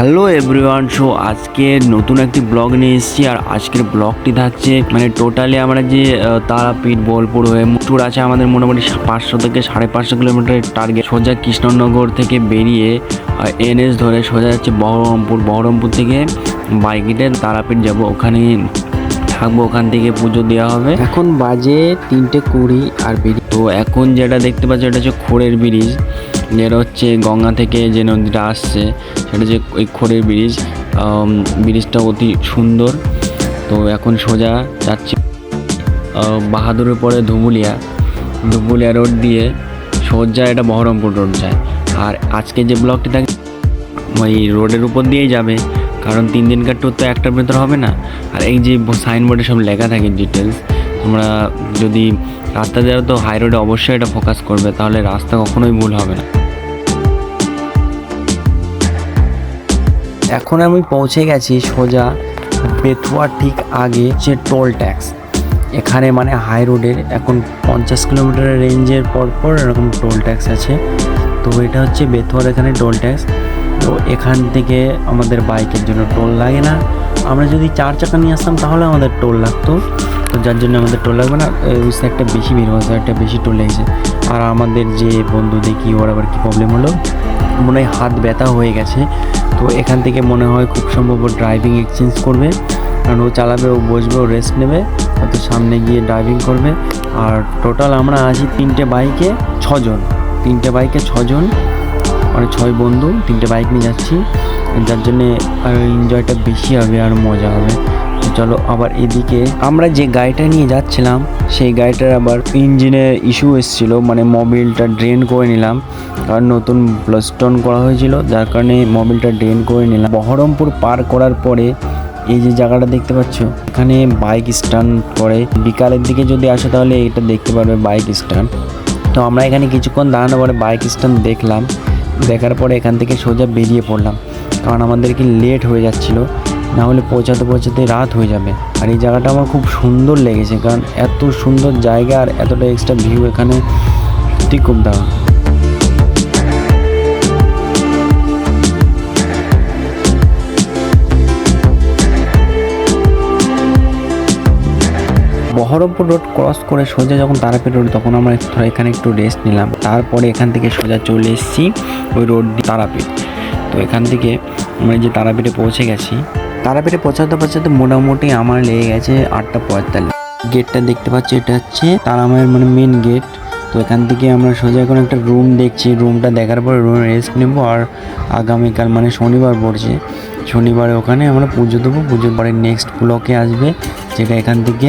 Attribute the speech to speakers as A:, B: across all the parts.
A: Hello everyone show আজকে নতুন একটি ব্লগ নিয়ে এসেছি আর আজকের ব্লগটি থাকছে মানে টোটালি আমরা যে তারাপীঠ বোলপুর হয়ে ট্যুর আছে আমাদের মোটামুটি পাঁচশো থেকে সাড়ে পাঁচশো কিলোমিটারের টার্গেট সোজা কৃষ্ণনগর থেকে বেরিয়ে এনএস ধরে সোজা যাচ্ছে বহরমপুর। বহরমপুর থেকে বাইকিটে তারাপীঠ যাব। ওখানে থাকব ওখান থেকে পুজো দেওয়া হবে। এখন বাজে তিনটে কুড়ি আর ব্রিজ তো এখন যেটা দেখতে পাচ্ছি ওটা হচ্ছে খোড়ের ব্রিজ। যেটা হচ্ছে গঙ্গা থেকে যে নদীটা আসছে, সেটা যে ওই খোড়ের ব্রিজ ব্রিজটা অতি সুন্দর। তো এখন সোজা যাচ্ছি বাহাদুরের পরে ধুবুলিয়া। ধুবুলিয়া রোড দিয়ে সোজা এটা বহরমপুর রোড যায়। আর আজকে যে ব্লকটি থাকে ওই রোডের উপর দিয়েই যাবে, কারণ তিন দিনকার ট্যুর তো একটার ভেতর হবে না। আর এই যে সাইনবোর্ডে সব লেখা থাকে ডিটেলস তোমরা যদি রাস্তা যাও তো হাই রোডে অবশ্যই এটা ফোকাস করবে, তাহলে রাস্তা কখনোই ভুল হবে না। এখন আমি পৌঁছে গেছি সোজা বেতুয়া ঠিক আগে যে টোল ট্যাক্স এখানে মানে হাই রোডের এখন পঞ্চাশ কিলোমিটারের রেঞ্জের পর পর এরকম টোল ট্যাক্স আছে। তো এটা হচ্ছে বেতুয়ার এখানে টোল ট্যাক্স তো এখান থেকে আমাদের বাইকের জন্য টোল লাগে না। আমরা যদি চার চাকা নিয়ে আসতাম তাহলে আমাদের টোল লাগতো। তো যার জন্য আমাদের টোল লাগবে না। ওই সাইডটা বেশি বের ওই সাইডটা বেশি টোল লেগেছে। আর আমাদের যে বন্ধু দেখি, ওর আবার কী প্রবলেম হলো? মনে হয় হাত ব্যথা হয়ে গেছে। তো এখান থেকে মনে হয় খুব সম্ভব ড্রাইভিং এক্সচেঞ্জ করবে। কারণ ও চালাবে, ও বসবে, ও রেস্ট নেবে। হয়তো সামনে গিয়ে ড্রাইভিং করবে। আর টোটাল আমরা আছি তিনটে বাইকে ছজন। তিনটে বাইকে ছজন। মানে ছয় বন্ধু, তিনটে বাইক নিয়ে যাচ্ছি। যার জন্যে আর এনজয়টা বেশি হবে আর মজা হবে। চলো আবার এদিকে। আমরা যে গাড়িটা নিয়ে যাচ্ছিলাম, সেই গাড়িটার আবার ইঞ্জিনের ইস্যু এসেছিল মানে মোবিলটা ড্রেন করে নিলাম। কারণ নতুন ব্লাস্টন করা হয়েছিল, যার কারণে মোবিলটা ড্রেন করে নিলাম। বহরমপুর পার করার পরে এই যে জায়গাটা দেখতে পাচ্ছ, এখানে বাইক স্ট্যান্ড করে বিকালের দিকে যদি আসো তাহলে এটা দেখতে পারবে বাইক স্ট্যান্ড তো আমরা এখানে কিছুক্ষণ দাঁড়ানো পরে বাইক স্ট্যান্ড দেখলাম। দেখার পরে এখান থেকে সোজা বেরিয়ে পড়লাম। কারণ আমাদের কি লেট হয়ে যাচ্ছিল। না হলে পৌঁছাতে পৌঁছাতে রাত হয়ে যাবে। আর এই জায়গাটা আমার খুব সুন্দর লেগেছে, কারণ এত সুন্দর জায়গা আর এতটা এক্সট্রা ভিউ এখানে সত্যি খুব দারুণ। বহরমপুর রোড ক্রস করে সোজা যখন তারাপীঠ রোড তখন আমরা এখানে একটু রেস্ট নিলাম। তারপরে এখান থেকে সোজা চলে এসেছি ওই রোড তারাপীঠ। তো এখান থেকে আমরা যে তারাপীঠে পৌঁছে গেছি তারাপীঠে পৌঁছাতে পৌঁছাতে মোটামুটি আমার লেগে গেছে আটটা পঁয়তাল্লিশ। গেটটা দেখতে পাচ্ছি, এটা হচ্ছে তারামায়ের মানে মেন গেট তো এখান থেকে আমরা সোজা এখন একটা রুম দেখছি। রুমটা দেখার পরে রুমে রেস্ট নেব আর আগামীকাল মানে শনিবার পড়ছে। শনিবারে ওখানে আমরা পুজো দেবো। পুজোর পরে নেক্সট ব্লকে আসবে, যেটা এখান থেকে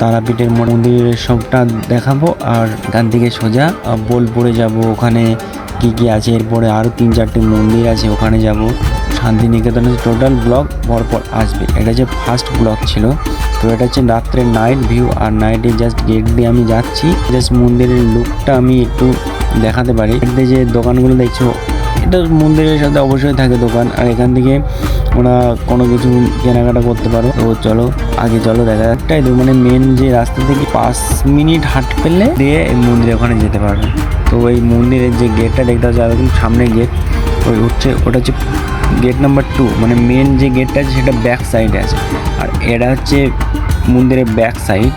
A: তারাপীঠের মন্দিরের সবটা দেখাবো। আর এখান থেকে সোজা বোলপুরে যাব। ওখানে কি কি আছে? এরপরে আরও তিন চারটে মন্দির আছে, ওখানে যাব। শান্তিনিকেতনের টোটাল ব্লক পরপর আসবে। এটা যে ফার্স্ট ব্লক ছিল, তো এটা হচ্ছে রাত্রে নাইট ভিউ আর নাইটে জাস্ট গেট দিয়ে আমি যাচ্ছি। জাস্ট মন্দিরের লুকটা আমি একটু দেখাতে পারি। যে দোকানগুলো দেখছ, এটা মন্দিরের সাথে অবশ্যই থাকে দোকান। আর এখান থেকে ওরা কোনো কিছু কেনাকাটা করতে পারো। তো চলো, আগে চলো, দেখা একটাই তো মানে মেন যে রাস্তা থেকে পাঁচ মিনিট হাঁট পেলে দিয়ে এই মন্দিরের ওখানে যেতে পারবে। তো ওই মন্দিরের যে গেটটা দেখতে পাচ্ছি একদম সামনে গেট ওই হচ্ছে ওটা হচ্ছে গেট নাম্বার টু মানে মেন যে গেটটা আছে সেটা ব্যাক সাইডে আছে। আর এটা হচ্ছে মন্দিরের ব্যাক সাইড